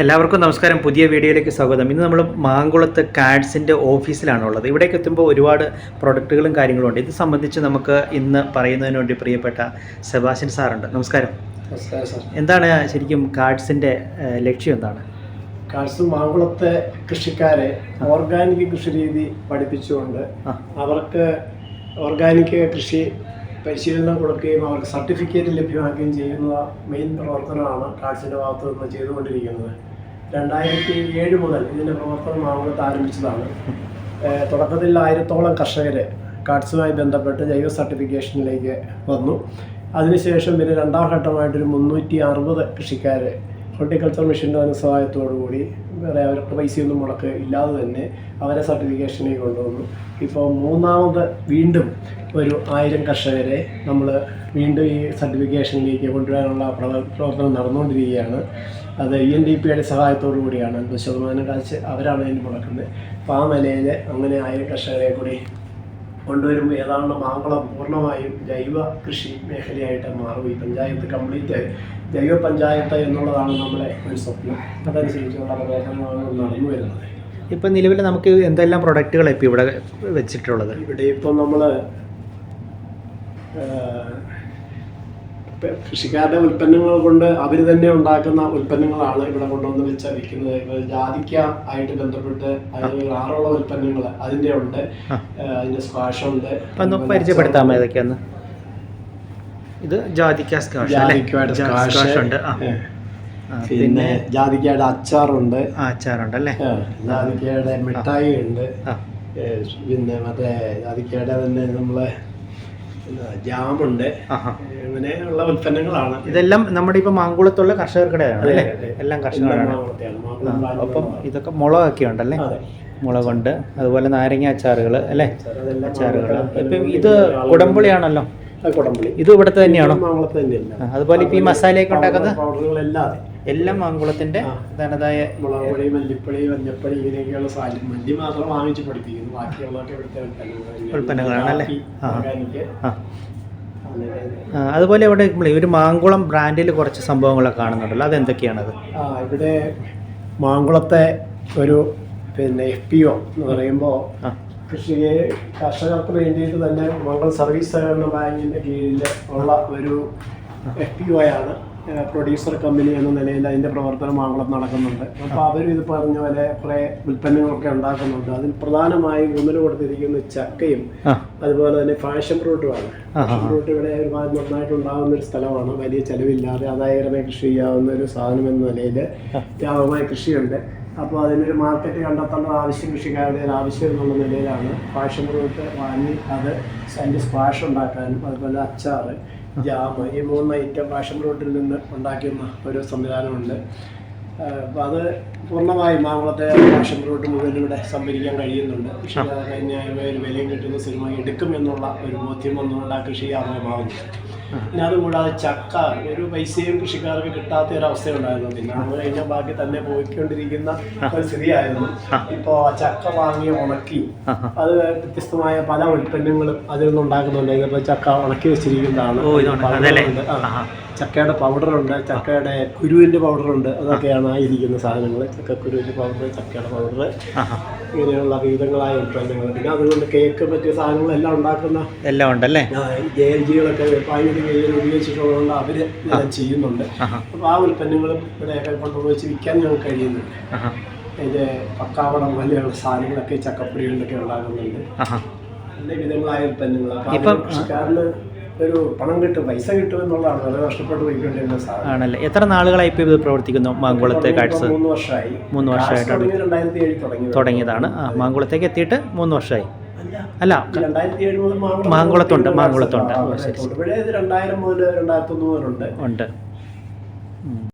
എല്ലാവർക്കും നമസ്കാരം. പുതിയ വീഡിയോയിലേക്ക് സ്വാഗതം. ഇന്ന് നമ്മൾ മാങ്കുളത്ത് കാഡ്സിന്റെ ഓഫീസിലാണുള്ളത്. ഇവിടേക്ക് എത്തുമ്പോൾ ഒരുപാട് പ്രൊഡക്റ്റുകളും കാര്യങ്ങളും ഉണ്ട് ഇത് സംബന്ധിച്ച് നമുക്ക് ഇന്ന് പറയുന്നതിന് വേണ്ടി പ്രിയപ്പെട്ട സെബാസ്റ്റ്യൻ സാറുണ്ട്. നമസ്കാരം. എന്താണ് ശരിക്കും കാഡ്സിന്റെ ലക്ഷ്യം എന്താണ്? കാഡ്സ് മാങ്കുളത്തെ കൃഷിക്കാരെ ഓർഗാനിക് കൃഷി രീതി പഠിപ്പിച്ചുകൊണ്ട്. അവർക്ക് ഓർഗാനിക് കൃഷി പരിശീലനം കൊടുക്കുകയും അവർക്ക് സർട്ടിഫിക്കറ്റ് ലഭ്യമാക്കുകയും ചെയ്യുന്ന മെയിൻ പ്രവർത്തനമാണ് കാഴ്ചന്റെ ഭാഗത്തു നിന്ന് ചെയ്തുകൊണ്ടിരിക്കുന്നത്. രണ്ടായിരത്തി ഏഴ് മുതൽ ഇതിന്റെ പ്രവർത്തനം മാങ്കുളത്ത് ആരംഭിച്ചതാണ് തുടക്കത്തിൽ ആയിരത്തോളം കർഷകർ കാർഡ്സുമായി ബന്ധപ്പെട്ട് ജൈവ സർട്ടിഫിക്കേഷനിലേക്ക് വന്നു. അതിനുശേഷം പിന്നെ രണ്ടാം ഘട്ടമായിട്ടൊരു മുന്നൂറ്റി അറുപത് കൃഷിക്കാർ ഹോർട്ടിക്കൾച്ചർ മിഷന്റെ സഹായത്തോടു കൂടി വേറെ അവർക്ക് പൈസയൊന്നും മുടക്ക് ഇല്ലാതെ തന്നെ അവരെ സർട്ടിഫിക്കേഷനിലേക്ക് കൊണ്ടുവന്നു. ഇപ്പോൾ മൂന്നാമത് വീണ്ടും ഒരു ആയിരം കർഷകരെ നമ്മൾ വീണ്ടും ഈ സർട്ടിഫിക്കേഷനിലേക്ക് കൊണ്ടുവരാനുള്ള പ്രവ- പ്രവർത്തനം നടന്നുകൊണ്ടിരിക്കുകയാണ്. അത് ഇ എൻ ഡി പിയുടെ സഹായത്തോടു കൂടിയാണ്. അൻപത് ശതമാനം കാശ് അവരാണ് അതിന് മുടക്കുന്നത്. അപ്പോൾ ആ നിലയിൽ അങ്ങനെ ആയിരം കർഷകരെ കൂടി കൊണ്ടുവരുമ്പോൾ ഏതാണ്ട് മാങ്കുളം പൂർണമായും ജൈവ കൃഷി മേഖലയായിട്ട് മാറും. ഈ പഞ്ചായത്ത് കംപ്ലീറ്റ് ജൈവ പഞ്ചായത്ത് എന്നുള്ളതാണ് നമ്മുടെ ഒരു സ്വപ്നം. അതനുസരിച്ചുള്ള പ്രവർത്തനമാണ് നടന്നു വരുന്നത്. ഇപ്പം നിലവിൽ നമുക്ക് എന്തെല്ലാം പ്രൊഡക്റ്റുകളാണ് ഇപ്പോൾ ഇവിടെ വെച്ചിട്ടുള്ളത്? ഇവിടെ ഇപ്പം നമ്മൾ കൃഷിക്കാരുടെ ഉൽപ്പന്നങ്ങൾ കൊണ്ട് അവർ തന്നെ ഉണ്ടാക്കുന്ന ഉൽപ്പന്നങ്ങളാണ് ഇവിടെ കൊണ്ടുവന്ന് വെച്ച് വിൽക്കുന്നത്. ജാതിക്ക ആയിട്ട് ബന്ധപ്പെട്ട് അതിന് ആറോളം ഉൽപ്പന്നങ്ങൾ അതിന്റെ ഉണ്ട്. അതിന്റെ സ്ക്വാഷുണ്ട് പരിചയപ്പെടുത്താമോ ഏതൊക്കെയാന്ന് ഇത് ജാതിക്ക സ്കാഷ് ഉണ്ട് പിന്നെ ജാതിക്കയുടെ അച്ചാറുണ്ട്. അച്ചാറുണ്ട് അല്ലേ. ജാതിക്കയുടെ മിഠായി ഉണ്ട് പിന്നെ മറ്റേ ജാതിക്കയുടെ തന്നെ നമ്മളെ ജാമുണ്ട്. അങ്ങനെയുള്ള ഉൽപ്പന്നങ്ങളാണ്. ഇതെല്ലാം നമ്മുടെ ഇപ്പൊ മാങ്കുളത്തുള്ള കർഷകർക്കിടെയാണ് അല്ലേ? എല്ലാം കർഷകരാണ് അപ്പം ഇതൊക്കെ മുളകൊക്കെ ഉണ്ടല്ലേ. മുളകുണ്ട് അതുപോലെ നാരങ്ങ അച്ചാറുകൾ അല്ലേ അച്ചാറുകൾ ഇപ്പം ഇത് കുടമ്പുളിയാണല്ലോ കുടംപുളിയാണല്ലോ. കുടംപുളി. ഇത് ഇവിടുത്തെ തന്നെയാണോ? മാങ്കുളത്ത് തന്നെയല്ല. അതുപോലെ ഇപ്പൊ ഈ മസാലയൊക്കെ ഉണ്ടാക്കുന്നത്? പൗഡറുകളെല്ലാം എല്ലാം മാങ്കുളത്തിന്റെ. തനതായ മുളക് പൊടി മല്ലിപ്പൊടി മഞ്ഞപ്പൊടി ഇങ്ങനെയൊക്കെയുള്ള സാധനം. മല്ലി മാത്രം വാങ്ങിച്ച് പഠിപ്പിക്കുന്നു. ബാക്കിയുള്ളതൊക്കെ ഇവിടുത്തെ ആ, അതുപോലെ ഇവിടെ ഒരു മാങ്കുളം ബ്രാൻഡിൽ കുറച്ച് സംഭവങ്ങളൊക്കെ കാണുന്നുണ്ടല്ലോ. അതെന്തൊക്കെയാണത്? ഇവിടെ മാങ്കുളത്തെ ഒരു പിന്നെ എഫ് പി ഒ എന്ന് പറയുമ്പോൾ ആ. കൃഷിയെ കർഷകർക്ക് വേണ്ടിയിട്ട് തന്നെ മംഗൾ സർവീസ് സഹകരണ ബാങ്കിന്റെ കീഴിൽ ഉള്ള ഒരു എഫ് പി ഒ ആണ് പ്രൊഡ്യൂസർ കമ്പനി എന്ന നിലയിൽ അതിന്റെ പ്രവർത്തനം മാങ്കുളം നടക്കുന്നുണ്ട്. അപ്പോൾ അവർ ഇത് പറഞ്ഞ പോലെ കുറേ ഉൽപ്പന്നങ്ങളൊക്കെ ഉണ്ടാക്കുന്നുണ്ട്. അതിൽ പ്രധാനമായും ഊന്നൽ കൊടുത്തിരിക്കുന്ന ചക്കയും അതുപോലെ തന്നെ ഫാഷൻ ഫ്രൂട്ടുമാണ്. ഫാഷൻ ഫ്രൂട്ട് ഇവിടെ ഒരുപാട് നന്നായിട്ട് ഉണ്ടാകുന്ന ഒരു സ്ഥലമാണ്. വലിയ ചെലവില്ലാതെ ആദായകരമായി കൃഷി ചെയ്യാവുന്ന ഒരു സാധനം എന്ന നിലയിൽ വ്യാപകമായ കൃഷിയുണ്ട്. അപ്പോൾ അതിനൊരു മാർക്കറ്റ് കണ്ടെത്തേണ്ട ആവശ്യം കൃഷിക്കാരുടെ ആവശ്യം എന്നുള്ള നിലയിലാണ്. ഫാഷൻ ഫ്രൂട്ട് വാങ്ങി അത് അതിന്റെ സ്ക്വാഷ് ഉണ്ടാക്കാനും അതുപോലെ അച്ചാർ ജാമ് ഈ മൂന്ന് ഐറ്റം ഫാഷൻ ഫ്രൂട്ടിൽ നിന്ന് ഉണ്ടാക്കുന്ന ഒരു സംവിധാനമുണ്ട്. അപ്പോൾ അത് പൂർണമായും മാങ്ങളത്തെ ഫാഷൻ ഫ്രൂട്ട് മുഴുവൻ ഇവിടെ സംഭരിക്കാൻ കഴിയുന്നുണ്ട്. കൃഷിക്കാർക്ക് ന്യായമായ ഒരു വിലയും കിട്ടുന്ന സിനിമ എടുക്കും എന്നുള്ള ഒരു ബോധ്യം വന്നുകൊണ്ട് ആ കൃഷി യാഥാർത്ഥ്യമാകുന്നു പിന്നെ അതുകൂടാതെ ചക്ക ഒരു പൈസയും കൃഷിക്കാർക്ക് കിട്ടാത്ത ഒരു അവസ്ഥയുണ്ടായിരുന്നു പിന്നെ അത് കഴിഞ്ഞാൽ ബാക്കി തന്നെ പോയിക്കൊണ്ടിരിക്കുന്ന ഒരു സ്ഥിതിയായിരുന്നു. ഇപ്പോൾ ചക്ക വാങ്ങി ഉണക്കി അത് വ്യത്യസ്തമായ പല ഉൽപ്പന്നങ്ങളും അതിൽ നിന്ന് ഉണ്ടാക്കുന്നുണ്ട് ഇതിപ്പോൾ ചക്ക ഉണക്കി വെച്ചിരിക്കുന്നതാണ്. ചക്കയുടെ പൗഡറുണ്ട് ചക്കയുടെ കുരുവിന്റെ പൗഡറുണ്ട് അതൊക്കെയാണ് ആ ഇരിക്കുന്ന സാധനങ്ങൾ ചക്കക്കുരുവിന്റെ പൗഡർ ചക്കയുടെ പൗഡർ ഇങ്ങനെയുള്ള വിവിധങ്ങളായ ഉൽപ്പന്നങ്ങൾ പിന്നെ അതുകൊണ്ട് കേക്ക് പറ്റിയ സാധനങ്ങളെല്ലാം ഉണ്ടാക്കുന്ന എല്ലാം ഉണ്ടല്ലേ? ജെ എൽ ഉപയോഗിച്ചിട്ടുള്ളതുകൊണ്ട് അവർ ചെയ്യുന്നുണ്ട്. ആ ആ. അപ്പോൾ ആ ഉൽപ്പന്നങ്ങളും ഇവിടെയൊക്കെ കൊണ്ടുപോയി വിൽക്കാൻ ഞങ്ങൾക്ക് കഴിയുന്നുണ്ട്. അതിന്റെ അതിന്റെ പക്കാവടം പോലെയുള്ള സാധനങ്ങളൊക്കെ ചക്കപ്പൊടി കൊണ്ടൊക്കെ ഉണ്ടാകുന്നുണ്ട് നല്ല വിധങ്ങളായ ഉൽപ്പന്നങ്ങൾ കൃഷിക്കാരന് ഒരു പണം കിട്ടും പൈസ കിട്ടും എന്നുള്ളതാണ്. വളരെ നഷ്ടപ്പെട്ട് പോയിക്കൊണ്ടിരുന്ന സാധനം. ആണല്ലേ? എത്ര നാളുകളായി ഇപ്പോൾ ഇത് പ്രവർത്തിക്കുന്നു? മാങ്കുളത്തെ മൂന്ന് വർഷമായി. മൂന്ന് വർഷമായിട്ടാണ് രണ്ടായിരത്തി ഏഴിൽ തുടങ്ങിയതാണ്. ആ മാങ്കുളത്തേക്ക് എത്തിയിട്ട് മൂന്ന് വർഷമായി. അല്ല. മാങ്കുളത്തുണ്ട്, മാങ്കുളത്തുണ്ട്. രണ്ടായിരം മുതൽ രണ്ടായിരത്തി ഒന്ന് മുതലുണ്ട് ഉണ്ട്.